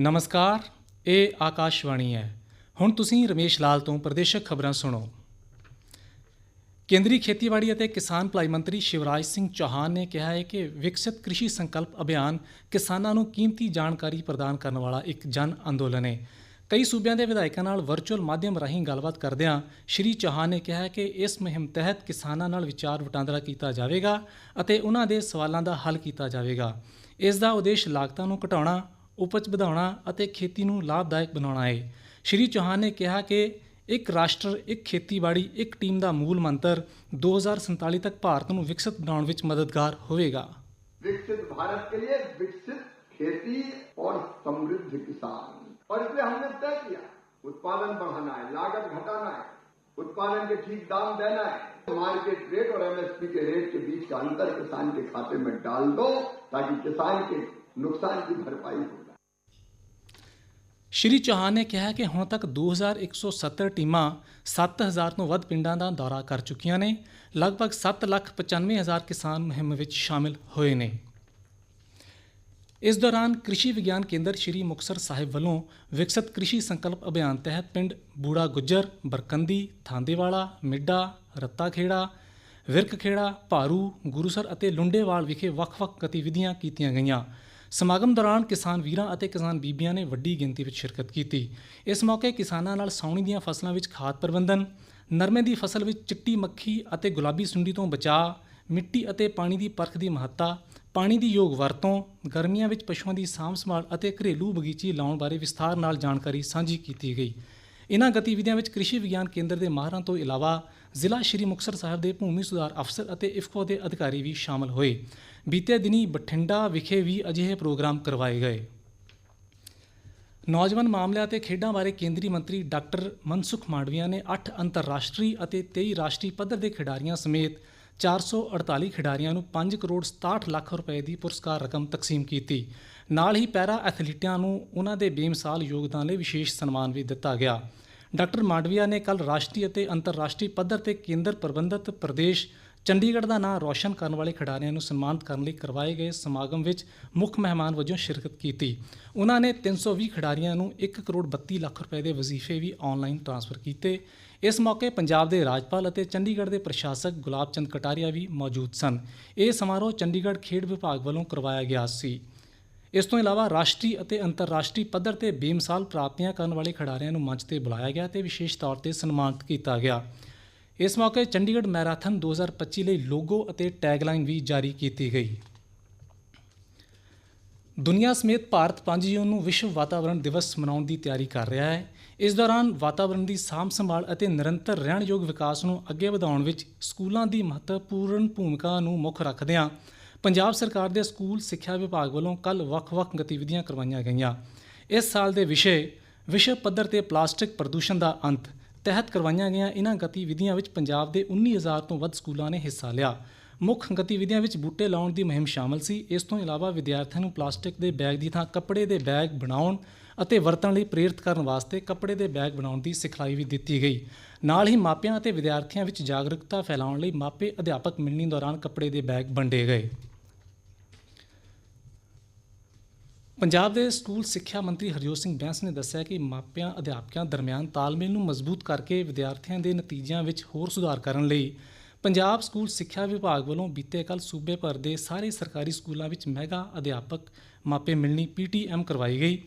ਨਮਸਕਾਰ, ਇਹ ਆਕਾਸ਼ਵਾਣੀ ਹੈ। ਹੁਣ ਤੁਸੀਂ ਰਮੇਸ਼ ਲਾਲ ਤੋਂ ਪ੍ਰਦੇਸ਼ਕ ਖਬਰਾਂ ਸੁਣੋ। ਕੇਂਦਰੀ ਖੇਤੀਬਾੜੀ ਅਤੇ ਕਿਸਾਨ ਭਲਾਈ ਮੰਤਰੀ ਸ਼ਿਵਰਾਜ ਸਿੰਘ ਚੌਹਾਨ ਨੇ ਕਿਹਾ ਹੈ ਕਿ ਵਿਕਸਿਤ ਕ੍ਰਿਸ਼ੀ ਸੰਕਲਪ ਅਭਿਆਨ ਕਿਸਾਨਾਂ ਨੂੰ ਕੀਮਤੀ ਜਾਣਕਾਰੀ ਪ੍ਰਦਾਨ ਕਰਨ ਵਾਲਾ ਇੱਕ ਜਨ ਅੰਦੋਲਨ ਹੈ। ਕਈ ਸੂਬਿਆਂ ਦੇ ਵਿਧਾਇਕਾਂ ਨਾਲ ਵਰਚੁਅਲ ਮਾਧਿਅਮ ਰਾਹੀਂ ਗੱਲਬਾਤ ਕਰਦਿਆਂ ਸ਼੍ਰੀ ਚੌਹਾਨ ਨੇ ਕਿਹਾ ਹੈ ਕਿ ਇਸ ਮੁਹਿੰਮ ਤਹਿਤ ਕਿਸਾਨਾਂ ਨਾਲ ਵਿਚਾਰ ਵਟਾਂਦਰਾ ਕੀਤਾ ਜਾਵੇਗਾ ਅਤੇ ਉਹਨਾਂ ਦੇ ਸਵਾਲਾਂ ਦਾ ਹੱਲ ਕੀਤਾ ਜਾਵੇਗਾ ਇਸ ਦਾ ਉਦੇਸ਼ ਲਾਗਤਾਂ ਨੂੰ ਘਟਾਉਣਾ ਉਪਜ ਵਧਾਉਣਾ ਅਤੇ ਖੇਤੀ ਨੂੰ ਲਾਭਦਾਇਕ ਬਣਾਉਣਾ ਹੈ ਸ਼੍ਰੀ ਚੌਹਾਨ ਨੇ ਕਿਹਾ ਕਿ ਇੱਕ ਰਾਸ਼ਟਰ ਇੱਕ ਖੇਤੀਬਾੜੀ ਇੱਕ ਟੀਮ ਦਾ ਮੂਲ ਮੰਤਰ 2047 ਤੱਕ ਭਾਰਤ ਨੂੰ ਵਿਕਸਿਤ ਬਣਾਉਣ ਵਿੱਚ ਮਦਦਗਾਰ ਹੋਵੇਗਾ विकसित भारत के लिए विकसित खेती और समृद्ध किसान और इसलिए हमने तय किया उत्पादन बढ़ाना है लागत घटाना है उत्पादन के ठीक दाम देना है मार्केट रेट और एमएसपी के रेट के बीच का अंतर किसान के खाते में डाल दो ताकि किसान के नुकसान की भरपाई हो जाए ਸ਼੍ਰੀ ਚੌਹਾਨ ਨੇ ਕਿਹਾ ਕਿ ਹੁਣ ਤੱਕ 2170 ਟੀਮਾਂ 7000 ਤੋਂ ਵੱਧ ਪਿੰਡਾਂ ਦਾ ਦੌਰਾ ਕਰ ਚੁੱਕੀਆਂ ਨੇ ਲਗਭਗ 795000 ਕਿਸਾਨ ਮੁਹਿੰਮ ਵਿੱਚ ਸ਼ਾਮਿਲ ਹੋਏ ਨੇ ਇਸ ਦੌਰਾਨ ਕ੍ਰਿਸ਼ੀ ਵਿਗਿਆਨ ਕੇਂਦਰ ਸ਼੍ਰੀ ਮੁਕਤਸਰ ਸਾਹਿਬ ਵੱਲੋਂ ਵਿਕਸਿਤ ਕ੍ਰਿਸ਼ੀ ਸੰਕਲਪ ਅਭਿਆਨ ਤਹਿਤ ਪਿੰਡ ਬੂੜਾ ਗੁੱਜਰ, ਬਰਕੰਦੀ, ਥਾਂਦੇਵਾਲਾ, ਮਿੱਡਾ, ਰੱਤਾਖੇੜਾ, ਵਿਰਕਖੇੜਾ, ਭਾਰੂ, ਗੁਰੂਸਰ ਅਤੇ ਲੁੰਡੇਵਾਲ ਵਿਖੇ ਵੱਖ-ਵੱਖ ਗਤੀਵਿਧੀਆਂ ਕੀਤੀਆਂ ਗਈਆਂ। ਸਮਾਗਮ ਦੌਰਾਨ ਕਿਸਾਨ ਵੀਰਾਂ ਅਤੇ ਕਿਸਾਨ ਬੀਬੀਆਂ ਨੇ ਵੱਡੀ ਗਿਣਤੀ ਵਿੱਚ ਸ਼ਿਰਕਤ ਕੀਤੀ। ਇਸ ਮੌਕੇ ਕਿਸਾਨਾਂ ਨਾਲ ਸਾਉਣੀ ਦੀਆਂ ਫਸਲਾਂ ਵਿੱਚ ਖਾਦ ਪ੍ਰਬੰਧਨ, ਨਰਮੇ ਦੀ ਫਸਲ ਵਿੱਚ ਚਿੱਟੀ ਮੱਖੀ ਅਤੇ ਗੁਲਾਬੀ ਸੁੰਡੀ ਤੋਂ ਬਚਾਅ ਮਿੱਟੀ ਅਤੇ ਪਾਣੀ ਦੀ ਪਰਖ ਦੀ ਮਹੱਤਤਾ, ਪਾਣੀ ਦੀ ਯੋਗ ਵਰਤੋਂ, ਗਰਮੀਆਂ ਵਿੱਚ ਪਸ਼ੂਆਂ ਦੀ ਸਾਂਭ ਸੰਭਾਲ ਅਤੇ ਘਰੇਲੂ ਬਗੀਚੀ ਲਾਉਣ ਬਾਰੇ ਵਿਸਥਾਰ ਨਾਲ ਜਾਣਕਾਰੀ ਸਾਂਝੀ ਕੀਤੀ ਗਈ। ਇਨ੍ਹਾਂ ਗਤੀਵਿਧੀਆਂ ਵਿੱਚ ਕ੍ਰਿਸ਼ੀ ਵਿਗਿਆਨ ਕੇਂਦਰ ਦੇ ਮਾਹਰਾਂ ਤੋਂ ਇਲਾਵਾ ਜ਼ਿਲ੍ਹਾ ਸ਼੍ਰੀ ਮੁਕਤਸਰ ਸਾਹਿਬ ਦੇ ਭੂਮੀ ਸੁਧਾਰ ਅਫਸਰ ਅਤੇ ਇਫਕੋ ਦੇ ਅਧਿਕਾਰੀ ਵੀ ਸ਼ਾਮਲ ਹੋਏ। ਬੀਤੇ ਦਿਨੀ ਬਠਿੰਡਾ ਵਿਖੇ ਵੀ ਅਜਿਹੇ ਪ੍ਰੋਗਰਾਮ ਕਰਵਾਏ ਗਏ। ਨੌਜਵਾਨ ਮਾਮਲਿਆਂ ਤੇ ਖੇਡਾਂ ਬਾਰੇ ਕੇਂਦਰੀ ਮੰਤਰੀ ਡਾਕਟਰ ਮਨਸੁਖ ਮਾਂਡਵੀਆ ਨੇ 8 ਅੰਤਰਰਾਸ਼ਟਰੀ ਅਤੇ 23 ਰਾਸ਼ਟਰੀ ਪੱਧਰ ਦੇ ਖਿਡਾਰੀਆਂ ਸਮੇਤ 448 ਖਿਡਾਰੀਆਂ ਨੂੰ 5 ਕਰੋੜ 67 ਲੱਖ ਰੁਪਏ ਦੀ ਪੁਰਸਕਾਰ ਰਕਮ ਤਕਸੀਮ ਕੀਤੀ। ਨਾਲ ਹੀ ਪੈਰਾ ਐਥਲੀਟਾਂ ਨੂੰ ਉਹਨਾਂ ਦੇ ਬੇਮਿਸਾਲ ਯੋਗਦਾਨ ਲਈ ਵਿਸ਼ੇਸ਼ ਸਨਮਾਨ ਵੀ ਦਿੱਤਾ ਗਿਆ। ਡਾਕਟਰ ਮਾਂਡਵੀਆ ਨੇ ਕੱਲ ਰਾਸ਼ਟਰੀ ਅਤੇ ਅੰਤਰਰਾਸ਼ਟਰੀ ਪੱਧਰ ਤੇ ਕੇਂਦਰ ਪ੍ਰਬੰਧਤ ਪ੍ਰਦੇਸ਼ ਚੰਡੀਗੜ੍ਹ ਦਾ ਨਾਂ ਰੌਸ਼ਨ ਕਰਨ ਵਾਲੇ ਖਿਡਾਰੀਆਂ ਨੂੰ ਸਨਮਾਨਿਤ ਕਰਨ ਲਈ ਕਰਵਾਏ ਗਏ ਸਮਾਗਮ ਵਿੱਚ ਮੁੱਖ ਮਹਿਮਾਨ ਵਜੋਂ ਸ਼ਿਰਕਤ ਕੀਤੀ। ਉਹਨਾਂ ਨੇ 320 ਖਿਡਾਰੀਆਂ ਨੂੰ 1 ਕਰੋੜ 32 ਲੱਖ ਰੁਪਏ ਦੇ ਵਜ਼ੀਫੇ ਵੀ ਆਨਲਾਈਨ ਟ੍ਰਾਂਸਫਰ ਕੀਤੇ। ਇਸ ਮੌਕੇ ਪੰਜਾਬ ਦੇ ਰਾਜਪਾਲ ਅਤੇ ਚੰਡੀਗੜ੍ਹ ਦੇ ਪ੍ਰਸ਼ਾਸਕ ਗੁਲਾਬ ਚੰਦ ਕਟਾਰੀਆ ਵੀ ਮੌਜੂਦ ਸਨ। ਇਹ ਸਮਾਰੋਹ ਚੰਡੀਗੜ੍ਹ ਖੇਡ ਵਿਭਾਗ ਵੱਲੋਂ ਕਰਵਾਇਆ ਗਿਆ ਸੀ। ਇਸ ਤੋਂ ਇਲਾਵਾ ਰਾਸ਼ਟਰੀ ਅਤੇ ਅੰਤਰਰਾਸ਼ਟਰੀ ਪੱਧਰ ਤੇ ਬੇਮਿਸਾਲ ਪ੍ਰਾਪਤੀਆਂ ਕਰਨ ਵਾਲੇ ਖਿਡਾਰੀਆਂ ਨੂੰ ਮੰਚ ਤੇ ਬੁਲਾਇਆ ਗਿਆ ਤੇ ਵਿਸ਼ੇਸ਼ ਤੌਰ ਤੇ ਸਨਮਾਨਿਤ ਕੀਤਾ ਗਿਆ। ਇਸ ਮੌਕੇ ਚੰਡੀਗੜ੍ਹ ਮੈਰਾਥਨ 2025 ਲਈ ਲੋਗੋ ਅਤੇ ਟੈਗਲਾਈਨ ਵੀ ਜਾਰੀ ਕੀਤੀ ਗਈ। ਦੁਨੀਆ ਸਮੇਤ ਭਾਰਤ 5 ਜੂਨ ਨੂੰ ਵਿਸ਼ਵ ਵਾਤਾਵਰਣ ਦਿਵਸ ਮਨਾਉਣ ਦੀ ਤਿਆਰੀ ਕਰ ਰਿਹਾ ਹੈ। ਇਸ ਦੌਰਾਨ ਵਾਤਾਵਰਣ ਦੀ ਸਾਂਭ ਸੰਭਾਲ ਅਤੇ ਨਿਰੰਤਰ ਰਹਿਣਯੋਗ ਵਿਕਾਸ ਨੂੰ ਅੱਗੇ ਵਧਾਉਣ ਵਿੱਚ ਸਕੂਲਾਂ ਦੀ ਮਹੱਤਵਪੂਰਨ ਭੂਮਿਕਾ ਨੂੰ ਮੁੱਖ ਰੱਖਦਿਆਂ ਪੰਜਾਬ ਸਰਕਾਰ ਦੇ ਸਕੂਲ ਸਿੱਖਿਆ ਵਿਭਾਗ ਵੱਲੋਂ ਕੱਲ ਵੱਖ-ਵੱਖ ਗਤੀਵਿਧੀਆਂ ਕਰਵਾਈਆਂ ਗਈਆਂ। ਇਸ ਸਾਲ ਦੇ ਵਿਸ਼ੇ, ਵਿਸ਼ਵ ਪੱਧਰ ਤੇ ਪਲਾਸਟਿਕ ਪ੍ਰਦੂਸ਼ਣ ਦਾ ਅੰਤ ਤਹਿਤ ਕਰਵਾਈਆਂ ਗਈਆਂ ਇਹਨਾਂ ਗਤੀਵਿਧੀਆਂ ਵਿੱਚ ਪੰਜਾਬ ਦੇ 19000 ਤੋਂ ਵੱਧ ਸਕੂਲਾਂ ਨੇ ਹਿੱਸਾ ਲਿਆ। ਮੁੱਖ ਗਤੀਵਿਧੀਆਂ ਵਿੱਚ ਬੂਟੇ ਲਾਉਣ ਦੀ ਮੁਹਿੰਮ ਸ਼ਾਮਲ ਸੀ। ਇਸ ਤੋਂ ਇਲਾਵਾ ਵਿਦਿਆਰਥੀਆਂ ਨੂੰ ਪਲਾਸਟਿਕ ਦੇ ਬੈਗ ਦੀ ਥਾਂ ਕੱਪੜੇ ਦੇ ਬੈਗ ਬਣਾਉਣ ਅਤੇ ਵਰਤਣ ਲਈ ਪ੍ਰੇਰਿਤ ਕਰਨ ਵਾਸਤੇ ਕੱਪੜੇ ਦੇ ਬੈਗ ਬਣਾਉਣ ਦੀ ਸਿਖਲਾਈ ਵੀ ਦਿੱਤੀ ਗਈ। ਨਾਲ ਹੀ ਮਾਪਿਆਂ ਅਤੇ ਵਿਦਿਆਰਥੀਆਂ ਵਿੱਚ ਜਾਗਰੂਕਤਾ ਫੈਲਾਉਣ ਲਈ ਮਾਪੇ ਅਧਿਆਪਕ ਮਿਲਣੀ ਦੌਰਾਨ ਕੱਪੜੇ ਦੇ ਬੈਗ ਵੰਡੇ ਗਏ। ਪੰਜਾਬ ਦੇ ਸਕੂਲ ਸਿੱਖਿਆ ਮੰਤਰੀ ਹਰਜੋਤ ਸਿੰਘ ਬੈਂਸ ਨੇ ਦੱਸਿਆ ਕਿ ਮਾਪਿਆਂ ਅਧਿਆਪਕਾਂ ਦਰਮਿਆਨ ਤਾਲਮੇਲ ਨੂੰ ਮਜ਼ਬੂਤ ਕਰਕੇ ਵਿਦਿਆਰਥੀਆਂ ਦੇ ਨਤੀਜਿਆਂ ਵਿੱਚ ਹੋਰ ਸੁਧਾਰ ਕਰਨ ਲਈ ਪੰਜਾਬ ਸਕੂਲ ਸਿੱਖਿਆ ਵਿਭਾਗ ਵੱਲੋਂ ਬੀਤੇ ਕੱਲ ਸੂਬੇ ਭਰ ਦੇ ਸਾਰੇ ਸਰਕਾਰੀ ਸਕੂਲਾਂ ਵਿੱਚ ਮੈਗਾ ਅਧਿਆਪਕ ਮਾਪੇ ਮਿਲਣੀ ਪੀਟੀਐਮ ਕਰਵਾਈ ਗਈ।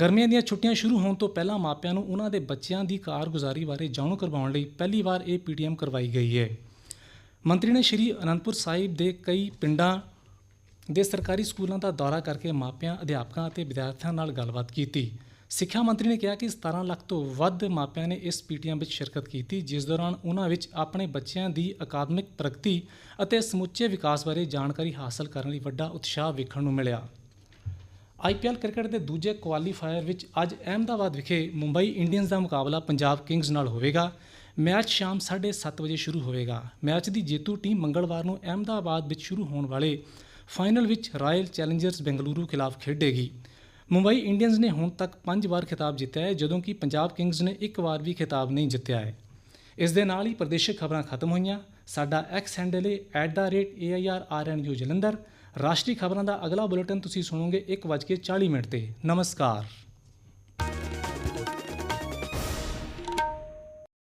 ਗਰਮੀਆਂ ਦੀਆਂ ਛੁੱਟੀਆਂ ਸ਼ੁਰੂ ਹੋਣ ਤੋਂ ਪਹਿਲਾਂ ਮਾਪਿਆਂ ਨੂੰ ਉਹਨਾਂ ਦੇ ਬੱਚਿਆਂ ਦੀ ਕਾਰਗੁਜ਼ਾਰੀ ਬਾਰੇ ਜਾਣੂ ਕਰਵਾਉਣ ਲਈ ਪਹਿਲੀ ਵਾਰ ਇਹ ਪੀਟੀਐਮ ਕਰਵਾਈ ਗਈ ਹੈ। ਮੰਤਰੀ ਨੇ ਸ਼੍ਰੀ ਅਨੰਦਪੁਰ ਸਾਹਿਬ ਦੇ ਕਈ ਪਿੰਡਾਂ ਦੇ ਸਰਕਾਰੀ ਸਕੂਲਾਂ ਦਾ ਦੌਰਾ ਕਰਕੇ ਮਾਪਿਆਂ, ਅਧਿਆਪਕਾਂ ਅਤੇ ਵਿਦਿਆਰਥੀਆਂ ਨਾਲ ਗੱਲਬਾਤ ਕੀਤੀ। ਸਿੱਖਿਆ ਮੰਤਰੀ ਨੇ ਕਿਹਾ ਕਿ 17 ਲੱਖ ਤੋਂ ਵੱਧ ਮਾਪਿਆਂ ਨੇ ਇਸ ਪੀਟੀਐਮ ਵਿੱਚ ਸ਼ਿਰਕਤ ਕੀਤੀ, ਜਿਸ ਦੌਰਾਨ ਉਹਨਾਂ ਵਿੱਚ ਆਪਣੇ ਬੱਚਿਆਂ ਦੀ ਅਕਾਦਮਿਕ ਪ੍ਰਗਤੀ ਅਤੇ ਸਮੁੱਚੇ ਵਿਕਾਸ ਬਾਰੇ ਜਾਣਕਾਰੀ ਹਾਸਲ ਕਰਨ ਲਈ ਵੱਡਾ ਉਤਸ਼ਾਹ ਵੇਖਣ ਨੂੰ ਮਿਲਿਆ। ਆਈਪੀਐਲ ਕ੍ਰਿਕਟ ਦੇ ਦੂਜੇ ਕੁਆਲੀਫਾਇਰ ਵਿੱਚ ਅੱਜ ਅਹਿਮਦਾਬਾਦ ਵਿਖੇ ਮੁੰਬਈ ਇੰਡੀਅਨਸ ਦਾ ਮੁਕਾਬਲਾ ਪੰਜਾਬ ਕਿੰਗਜ਼ ਨਾਲ ਹੋਵੇਗਾ। ਮੈਚ ਸ਼ਾਮ 7:30 ਵਜੇ ਸ਼ੁਰੂ ਹੋਵੇਗਾ। ਮੈਚ ਦੀ ਜੇਤੂ ਟੀਮ ਮੰਗਲਵਾਰ ਨੂੰ ਅਹਿਮਦਾਬਾਦ ਵਿੱਚ ਸ਼ੁਰੂ ਹੋਣ ਵਾਲੇ ਫਾਈਨਲ ਵਿੱਚ ਰਾਇਲ ਚੈਲੰਜਰਸ ਬੈਂਗਲੁਰੂ ਖਿਲਾਫ ਖੇਡੇਗੀ। ਮੁੰਬਈ ਇੰਡੀਅਨਸ ਨੇ ਹੁਣ ਤੱਕ 5 ਵਾਰ ਖਿਤਾਬ ਜਿੱਤਿਆ ਹੈ, ਜਦੋਂ ਕਿ ਪੰਜਾਬ ਕਿੰਗਸ ਨੇ ਇੱਕ ਵਾਰ ਵੀ ਖਿਤਾਬ ਨਹੀਂ ਜਿੱਤਿਆ ਹੈ। ਇਸ ਦੇ ਨਾਲ ਹੀ ਪ੍ਰਦੇਸ਼ਕ ਖਬਰਾਂ ਖਤਮ ਹੋਈਆਂ। ਸਾਡਾ ਐਕਸ ਹੈਂਡਲ ਹੈ @airrnu ਜਲੰਧਰ। ਰਾਸ਼ਟਰੀ ਖਬਰਾਂ ਦਾ ਅਗਲਾ ਬੁਲੇਟਿਨ ਤੁਸੀਂ ਸੁਣੋਗੇ 1:40 ਮਿੰਟ ਤੇ। ਨਮਸਕਾਰ।